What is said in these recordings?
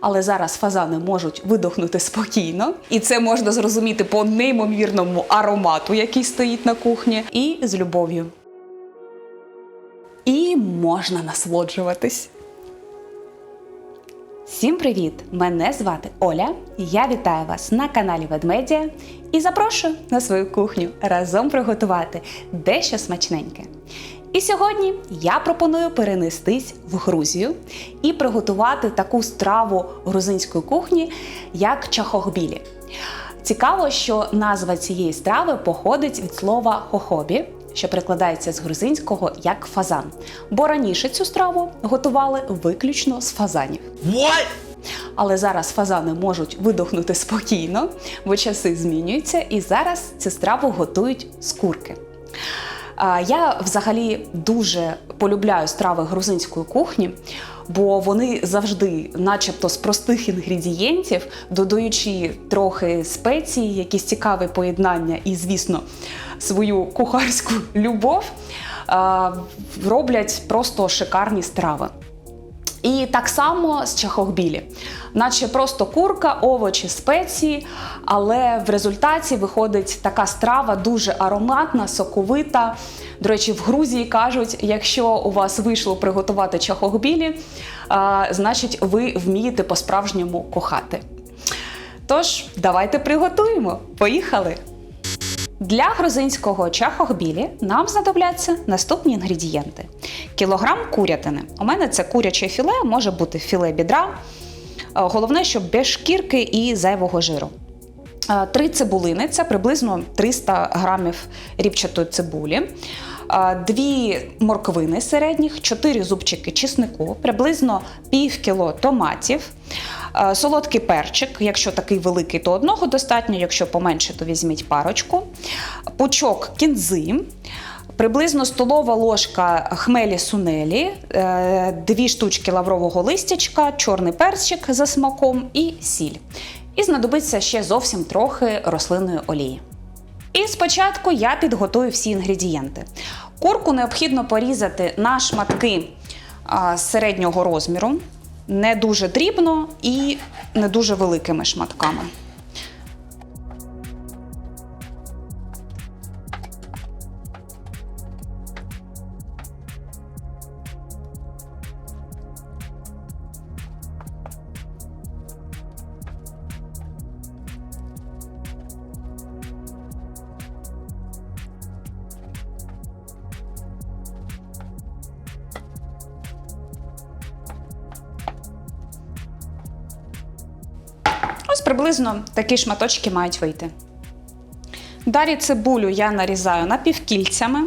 Але зараз фазани можуть видохнути спокійно, і це можна зрозуміти по неймовірному аромату, який стоїть на кухні, і з любов'ю. І можна насолоджуватись. Всім привіт! Мене звати Оля. Я вітаю вас на каналі Ведмедія і запрошую на свою кухню разом приготувати дещо смачненьке. І сьогодні я пропоную перенестись в Грузію і приготувати таку страву грузинської кухні, як чахохбілі. Цікаво, що назва цієї страви походить від слова хохобі, що перекладається з грузинського як фазан. Бо раніше цю страву готували виключно з фазанів. What? Але зараз фазани можуть видохнути спокійно, бо часи змінюються, і зараз цю страву готують з курки. Я взагалі дуже полюбляю страви грузинської кухні, бо вони завжди, начебто, з простих інгредієнтів, додаючи трохи спецій, якісь цікаві поєднання і, звісно, свою кухарську любов, роблять просто шикарні страви. І так само з чахохбілі, наче просто курка, овочі, спеції, але в результаті виходить така страва дуже ароматна, соковита. До речі, в Грузії кажуть, якщо у вас вийшло приготувати чахохбілі, значить ви вмієте по-справжньому кохати. Тож, давайте приготуємо. Поїхали! Для грузинського чахохбілі нам знадобляться наступні інгредієнти: кілограм курятини. У мене це куряче філе, може бути філе бідра. Е, Головне, щоб без шкірки і зайвого жиру. Е, Три цибулини це приблизно 300 грамів ріпчатої цибулі. Дві морквини середніх, 4 зубчики чеснику, приблизно пів кіло томатів, солодкий перчик, якщо такий великий, то одного достатньо, якщо поменше, то візьміть парочку, пучок кінзи, приблизно столова ложка хмелі сунелі, е, дві штучки лаврового листячка, чорний перчик за смаком і сіль. І знадобиться ще зовсім трохи рослинної олії. І спочатку я підготую всі інгредієнти. Курку необхідно порізати на шматки середнього розміру, не дуже дрібно і не дуже великими шматками. Ось приблизно такі шматочки мають вийти. Далі цибулю я нарізаю напівкільцями.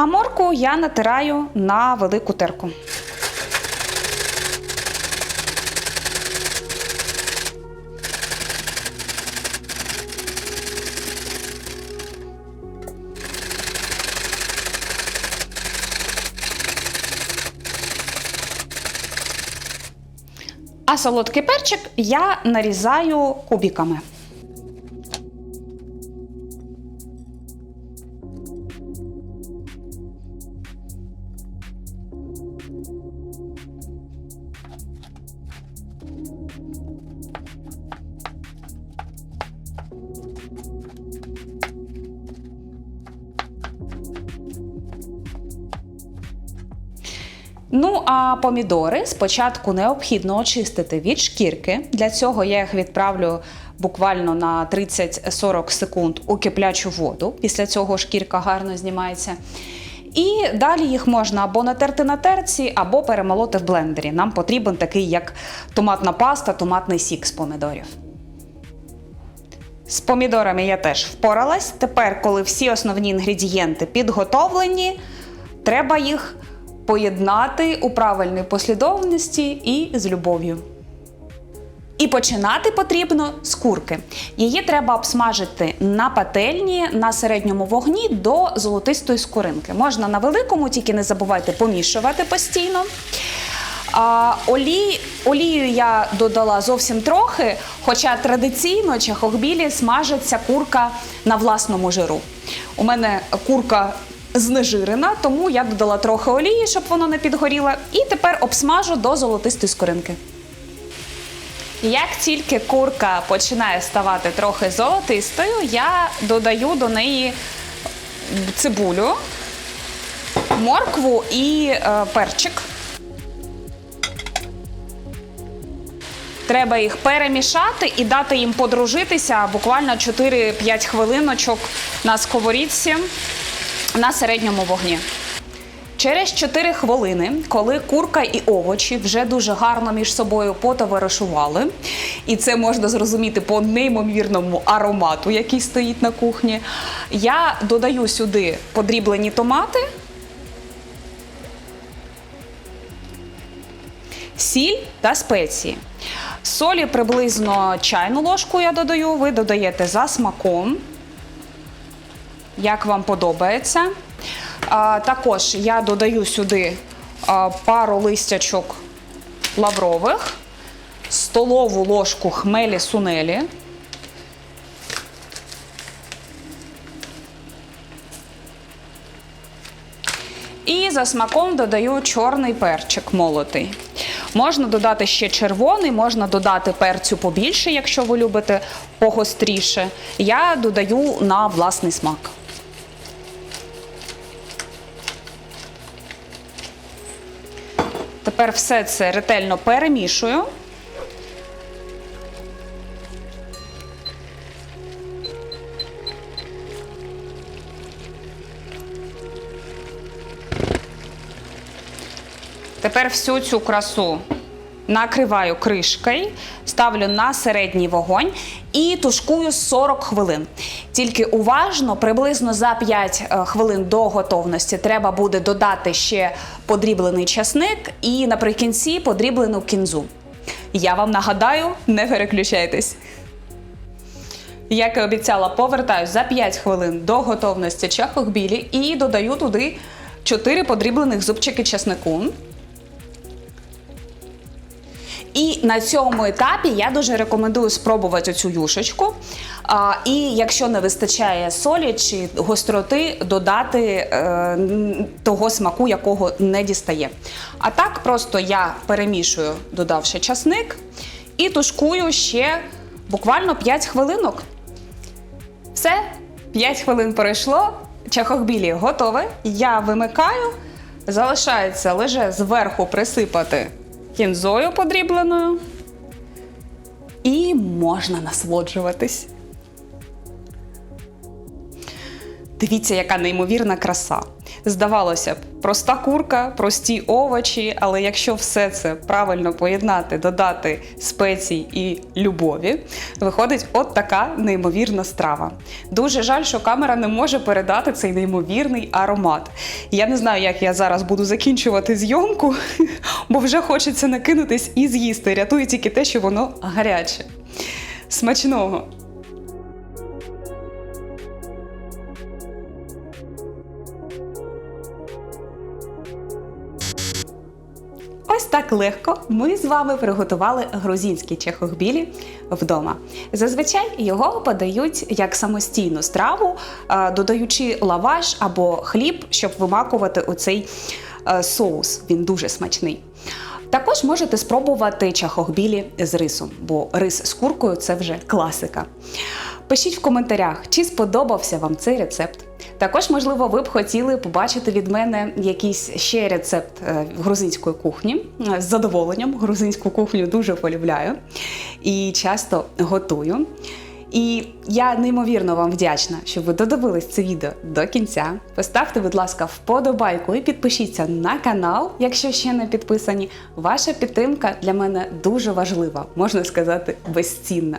А морку я натираю на велику терку. А солодкий перчик я нарізаю кубиками. Ну а помідори спочатку необхідно очистити від шкірки. Для цього я їх відправлю буквально на 30-40 секунд у киплячу воду. Після цього шкірка гарно знімається. І далі їх можна або натерти на терці, або перемолоти в блендері. Нам потрібен такий, як томатна паста, томатний сік з помідорів. З помідорами я теж впоралась. Тепер, коли всі основні інгредієнти підготовлені, треба їх поєднати у правильній послідовності і з любов'ю. І починати потрібно з курки. Її треба обсмажити на пательні на середньому вогні до золотистої скоринки. Можна на великому, тільки не забувайте помішувати постійно. А, олій, олію я додала зовсім трохи, хоча традиційно чахохбілі смажиться курка на власному жиру. У мене курка знежирена, тому я додала трохи олії, щоб воно не підгоріло. І тепер обсмажу до золотистої скоринки. Як тільки курка починає ставати трохи золотистою, я додаю до неї цибулю, моркву і е, перчик. Треба їх перемішати і дати їм подружитися буквально 4-5 хвилиночок на сковорідці на середньому вогні. Через 4 хвилини, коли курка і овочі вже дуже гарно між собою потоваришували, і це можна зрозуміти по неймовірному аромату, який стоїть на кухні, я додаю сюди подріблені томати, сіль та спеції. Солі приблизно чайну ложку я додаю, ви додаєте за смаком, як вам подобається. Також я додаю сюди пару листячок лаврових, столову ложку хмелі сунелі. І за смаком додаю чорний перчик молотий. Можна додати ще червоний, можна додати перцю побільше, якщо ви любите погостріше. Я додаю на власний смак. Тепер все це ретельно перемішую. Тепер всю цю красу накриваю кришкою, ставлю на середній вогонь і тушкую 40 хвилин. Тільки уважно, приблизно за 5 е, хвилин до готовності треба буде додати ще подріблений часник і наприкінці подріблену кінзу. Я вам нагадаю, не переключайтесь. Як і обіцяла, повертаюсь за 5 хвилин до готовності чахохбілі і додаю туди 4 подріблених зубчики часнику. І на цьому етапі я дуже рекомендую спробувати цю юшечку. А, і якщо не вистачає солі чи гостроти, додати е, того смаку, якого не дістає. А так просто я перемішую, додавши часник, і тушкую ще буквально 5 хвилинок. Все, 5 хвилин пройшло. Чахохбілі готове. Я вимикаю. Залишається лише зверху присипати кінзою подрібленою. І можна насолоджуватись. Дивіться, яка неймовірна краса. Здавалося б, проста курка, прості овочі, але якщо все це правильно поєднати, додати спецій і любові, виходить от така неймовірна страва. Дуже жаль, що камера не може передати цей неймовірний аромат. Я не знаю, як я зараз буду закінчувати зйомку, бо вже хочеться накинутись і з'їсти. Рятує тільки те, що воно гаряче. Смачного! Так легко ми з вами приготували грузинські чехохбілі вдома. Зазвичай його подають як самостійну страву, е, додаючи лаваш або хліб, щоб вимакувати оцей е, соус. Він дуже смачний. Також можете спробувати чахохбілі з рисом, бо рис з куркою це вже класика. Пишіть в коментарях, чи сподобався вам цей рецепт. Також, можливо, ви б хотіли побачити від мене якийсь ще рецепт е, грузинської кухні. З задоволенням грузинську кухню дуже полюбляю і часто готую. І я неймовірно вам вдячна, що ви додивились це відео до кінця. Поставте, будь ласка, вподобайку і підпишіться на канал, якщо ще не підписані. Ваша підтримка для мене дуже важлива, можна сказати, безцінна.